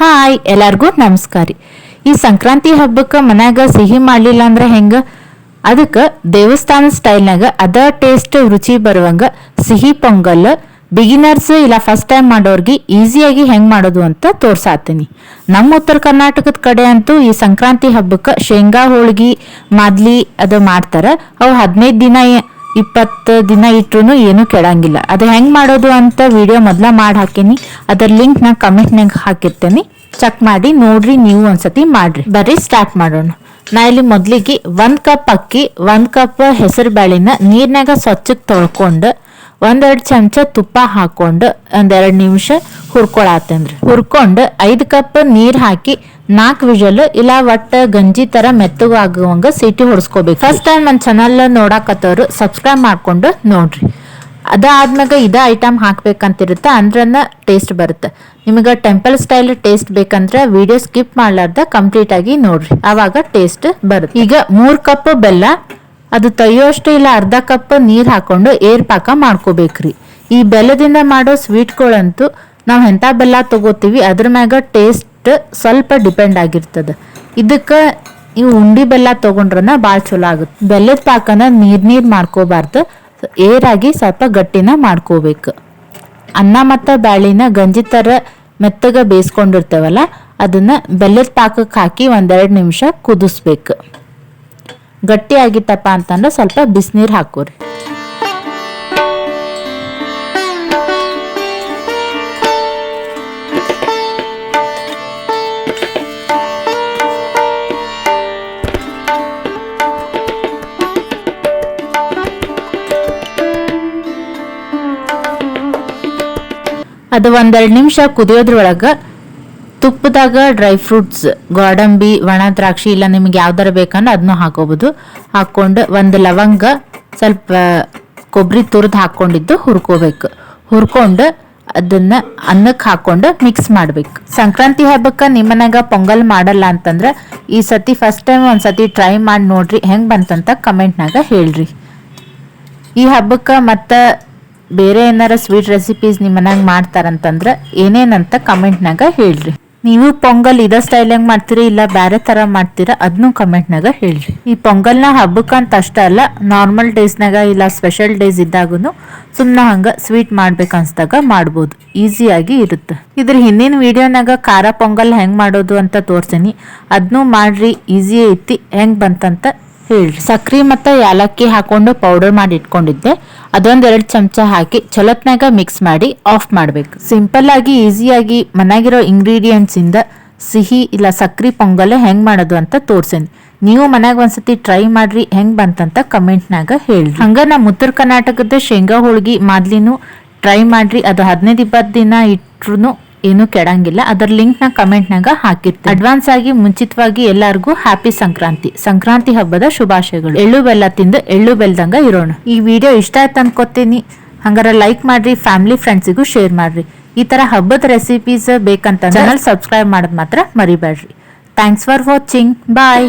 Hi, ಎಲ್ಲರಿಗೂ ನಮಸ್ಕಾರ ಈ ಸಂಕ್ರಾಂತಿ ಹಬ್ಬಕ್ಕೆ ಮನ್ಯಾಗ ಸಿಹಿ ಮಾಡಲಿಲ್ಲ ಅಂದ್ರೆ ಹೆಂಗ? ಅದಕ್ಕೆ ದೇವಸ್ಥಾನ ಸ್ಟೈಲ್ನಾಗ ಅದ ಟೇಸ್ಟ್, ರುಚಿ ಬರುವಂಗ ಸಿಹಿ ಪೊಂಗಲ್, ಬಿಗಿನರ್ಸ್ ಇಲ್ಲ ಫಸ್ಟ್ ಟೈಮ್ ಮಾಡೋರ್ಗೆ ಈಸಿಯಾಗಿ ಹೆಂಗ್ ಮಾಡೋದು ಅಂತ ತೋರ್ಸಾತೀನಿ. ನಮ್ಮ ಉತ್ತರ ಕರ್ನಾಟಕದ ಕಡೆ ಅಂತೂ ಈ ಸಂಕ್ರಾಂತಿ ಹಬ್ಬಕ್ಕೆ ಶೇಂಗಾ, ಹೋಳ್ಗಿ, ಮಾದ್ಲಿ ಅದು ಮಾಡ್ತಾರೆ. ಅವು ಹದಿನೈದು ದಿನ, ಇಪ್ಪತ್ತು ದಿನ ಇಟ್ಟರು ಏನು ಕೆಡಂಗಿಲ್ಲ. ಅದು ಹೆಂಗೆ ಮಾಡೋದು ಅಂತ ವಿಡಿಯೋ ಮೊದಲ ಮಾಡಿ ಹಾಕೀನಿ. ಅದರ ಲಿಂಕ್ ನಾ ಕಮೆಂಟ್ನಾಗ ಹಾಕಿರ್ತೇನೆ. ಚೆಕ್ ಮಾಡಿ, ನೋಡ್ರಿ, ನೀವು ಒಂದ್ಸತಿ ಮಾಡ್ರಿ. ಬರ್ರಿ ಸ್ಟಾರ್ಟ್ ಮಾಡೋಣ. ನಾ ಇಲ್ಲಿ ಮೊದ್ಲಿಗೆ ಒಂದ್ ಕಪ್ ಅಕ್ಕಿ, ಒಂದ್ ಕಪ್ ಹೆಸರು ಬೇಳೆನ ನೀರ್ನಾಗ ಸ್ವಚ್ಛಕ್ಕೆ ತೊಳ್ಕೊಂಡು, ಒಂದೆರಡು ಚಮಚ ತುಪ್ಪ ಹಾಕೊಂಡು, ಒಂದೆರಡು ನಿಮಿಷ ಹುರ್ಕೊಳತ್ತೇನ್ರಿ ಹುರ್ಕೊಂಡು ಐದು ಕಪ್ ನೀರು ಹಾಕಿ ನಾಲ್ಕು ವಿಜಲ್ ಇಲ್ಲ ಒಟ್ಟ ಗಂಜಿ ತರ ಮೆತ್ತಗಾಗುವಂಗ ಸೀಟಿ ಸಿಟಿ ಹೊಡ್ಸ್ಕೋಬೇಕು. ಫಸ್ಟ್ ಟೈಮ್ ನನ್ನ ಚಾನಲ್ ನೋಡಾಕತ್ತವ್ರು ಸಬ್ಸ್ಕ್ರೈಬ್ ಮಾಡ್ಕೊಂಡು ನೋಡ್ರಿ. ಅದಾದ್ಮ್ಯಾಗ ಇದ ಐಟಮ್ ಹಾಕ್ಬೇಕಂತಿರುತ್ತೆ ಅಂದ್ರನ್ನ ಟೇಸ್ಟ್ ಬರುತ್ತೆ. ನಿಮಗೆ ಟೆಂಪಲ್ ಸ್ಟೈಲ್ ಟೇಸ್ಟ್ ಬೇಕಂದ್ರೆ ವಿಡಿಯೋ ಸ್ಕಿಪ್ ಮಾಡ್ಲಾರ್ದ ಕಂಪ್ಲೀಟ್ ಆಗಿ ನೋಡ್ರಿ. ಅವಾಗ ಟೇಸ್ಟ್ ಬರುತ್ತೆ. ಈಗ ಮೂರ್ ಕಪ್ ಬೆಲ್ಲ, ಅದು ತೊಯ್ಯೋಷ್ಟು ಇಲ್ಲ ಅರ್ಧ ಕಪ್ ನೀರು ಹಾಕೊಂಡು ಏರ್ ಪಾಕ ಮಾಡ್ಕೋಬೇಕ್ರಿ. ಈ ಬೆಲ್ಲದಿಂದ ಮಾಡೋ ಸ್ವೀಟ್ಗಳಂತೂ ನಾವು ಎಂಥ ಬೆಲ್ಲ ತಗೋತೀವಿ, ಅದ್ರ ಮ್ಯಾಗ ಟೇಸ್ಟ್ ಸ್ವಲ್ಪ ಡಿಪೆಂಡ್ ಆಗಿರ್ತದೆ. ಇದಕ್ಕೆ ನೀವು ಉಂಡಿ ಬೆಲ್ಲ ತಗೊಂಡ್ರನ ಭಾಳ ಚಲೋ ಆಗುತ್ತೆ. ಬೆಲ್ಲದ ಪಾಕನ ನೀರ್ ನೀರ್ ಮಾಡ್ಕೋಬಾರ್ದು. ಏರಾಗಿ ಸ್ವಲ್ಪ ಗಟ್ಟಿನ ಮಾಡ್ಕೋಬೇಕು. ಅನ್ನ ಮತ್ತು ಬ್ಯಾಳಿನ ಗಂಜಿ ಥರ ಮೆತ್ತಗ ಬೇಯಿಸ್ಕೊಂಡಿರ್ತೇವಲ್ಲ, ಅದನ್ನು ಬೆಲ್ಲದ ಪಾಕಕ್ಕೆ ಹಾಕಿ ಒಂದೆರಡು ನಿಮಿಷ ಕುದಿಸ್ಬೇಕು. ಗಟ್ಟಿಯಾಗಿತ್ತಪ್ಪ ಅಂತಂದ್ರೆ ಸ್ವಲ್ಪ ಬಿಸಿನೀರು ಹಾಕೋರಿ. ಅದು ಒಂದೆರಡು ನಿಮಿಷ ಕುದಿಯೋದ್ರೊಳಗೆ ತುಪ್ಪದಾಗ ಡ್ರೈ ಫ್ರೂಟ್ಸ್, ಗೋಡಂಬಿ, ಒಣ ದ್ರಾಕ್ಷಿ ಇಲ್ಲ ನಿಮ್ಗೆ ಯಾವ್ದಾರ ಬೇಕಂದ್ರೆ ಅದನ್ನು ಹಾಕೋಬಹುದು ಹಾಕ್ಕೊಂಡು ಒಂದು ಲವಂಗ, ಸ್ವಲ್ಪ ಕೊಬ್ಬರಿ ತುರಿದು ಹಾಕೊಂಡಿದ್ದು ಹುರ್ಕೋಬೇಕು. ಹುರ್ಕೊಂಡು ಅದನ್ನ ಅನ್ನಕ್ಕೆ ಹಾಕೊಂಡು ಮಿಕ್ಸ್ ಮಾಡ್ಬೇಕು. ಸಂಕ್ರಾಂತಿ ಹಬ್ಬಕ್ಕೆ ನಿಮ್ಮನಾಗ ಪೊಂಗಲ್ ಮಾಡಲ್ಲ ಅಂತಂದ್ರೆ ಈ ಸತಿ ಫಸ್ಟ್ ಟೈಮ್ ಒಂದ್ಸತಿ ಟ್ರೈ ಮಾಡಿ ನೋಡ್ರಿ ಹೆಂಗ್ ಬಂತಂತ ಕಮೆಂಟ್ನಾಗ ಹೇಳ್ರಿ. ಈ ಹಬ್ಬಕ್ಕೆ ಮತ್ತೆ ಬೇರೆ ಏನಾರ ಸ್ವೀಟ್ ರೆಸಿಪೀಸ್ ನಿಮ್ಮ ಮನ್ಯಾಗ ಮಾಡ್ತಾರಂತಂದ್ರೆ ಏನೇನಂತ ಕಮೆಂಟ್ನಾಗ ಹೇಳ್ರಿ. ನೀವು ಪೊಂಗಲ್ ಇದ ಸ್ಟೈಲಾಗ ಮಾಡ್ತೀರಿ, ಇಲ್ಲ ಬೇರೆ ತರ ಮಾಡ್ತೀರಾ ಅದನ್ನು ಕಮೆಂಟ್ನಾಗ ಹೇಳ್ರಿ. ಈ ಪೊಂಗಲ್ನ ಹಬ್ಬಕ್ಕಂತ ಅಷ್ಟ ಅಲ್ಲ ನಾರ್ಮಲ್ ಡೇಸ್ನಾಗ ಇಲ್ಲ ಸ್ಪೆಷಲ್ ಡೇಸ್ ಇದ್ದಾಗೂ ಸುಮ್ಮನೆ ಹಂಗ ಸ್ವೀಟ್ ಮಾಡ್ಬೇಕು ಅನ್ಸ್ದಾಗ ಮಾಡ್ಬೋದು. ಈಸಿಯಾಗಿ ಇರುತ್ತೆ. ಇದ್ರ ಹಿಂದಿನ ವಿಡಿಯೋನಾಗ ಖಾರ ಪೊಂಗಲ್ ಹೆಂಗ್ ಮಾಡೋದು ಅಂತ ತೋರ್ಸೀನಿ. ಅದನ್ನು ಮಾಡ್ರಿ ಈಸಿ ಐತಿ, ಹೆಂಗ್ ಬಂತಂತ ಸಕ್ರಿ ಮತ್ತು ಏಲಕ್ಕಿ ಹಾಕೊಂಡು ಪೌಡರ್ ಮಾಡಿ ಇಟ್ಕೊಂಡಿದ್ದೆ. ಅದೊಂದು ಎರಡು ಚಮಚ ಹಾಕಿ ಚಲೋತ್ನಾಗ ಮಿಕ್ಸ್ ಮಾಡಿ ಆಫ್ ಮಾಡಬೇಕು. ಸಿಂಪಲ್ ಆಗಿ ಈಸಿಯಾಗಿ ಮನೆಗಿರೋ ಇಂಗ್ರೀಡಿಯೆಂಟ್ಸಿಂದ ಸಿಹಿ ಇಲ್ಲ ಸಕ್ರಿ ಪೊಂಗಲ್ ಹೆಂಗೆ ಮಾಡೋದು ಅಂತ ತೋರ್ಸೇನಿ. ನೀವು ಮನೆಗೆ ಒಂದ್ಸತಿ ಟ್ರೈ ಮಾಡ್ರಿ, ಹೆಂಗ್ ಬಂತಂತ ಕಮೆಂಟ್ನಾಗ ಹೇಳಿ ಹಂಗೆ ನಮ್ಮ ಉತ್ತರ ಕರ್ನಾಟಕದ ಶೇಂಗಾ ಹೋಳ್ಗಿ ಮಾದ್ಲಿನೂ ಟ್ರೈ ಮಾಡ್ರಿ. ಅದು ಹದಿನೈದು ಇಪ್ಪತ್ತು ದಿನ ಇಟ್ರು ಏನು ಕೆಡಂಗಿಲ್ಲ. ಅದರ ಲಿಂಕ್ನ ಕಮೆಂಟ್ ನಾಗ ಹಾಕಿರ್ತೀನಿ. ಅಡ್ವಾನ್ಸ್ ಆಗಿ ಮುಂಚಿತವಾಗಿ ಎಲ್ಲರಿಗೂ ಹ್ಯಾಪಿ ಸಂಕ್ರಾಂತಿ. ಸಂಕ್ರಾಂತಿ ಹಬ್ಬದ ಶುಭಾಶಯಗಳು. ಎಳ್ಳು ಬೆಲ್ಲ ತಿಂದು ಎಳ್ಳು ಬೆಲ್ದಂಗ ಇರೋಣ. ಈ ವಿಡಿಯೋ ಇಷ್ಟ ಆಯ್ತು ಅನ್ಕೋತೀನಿ. ಹಂಗಾರ ಲೈಕ್ ಮಾಡ್ರಿ ಫ್ಯಾಮಿಲಿ ಫ್ರೆಂಡ್ಸಿಗೂ ಶೇರ್ ಮಾಡ್ರಿ. ಈ ತರ ಹಬ್ಬದ ರೆಸಿಪೀಸ್ ಬೇಕಂತ ಚಾನಲ್ ಸಬ್ಸ್ಕ್ರೈಬ್ ಮಾಡೋದ್ ಮಾತ್ರ ಮರಿಬೇಡ್ರಿ. Thanks for watching bye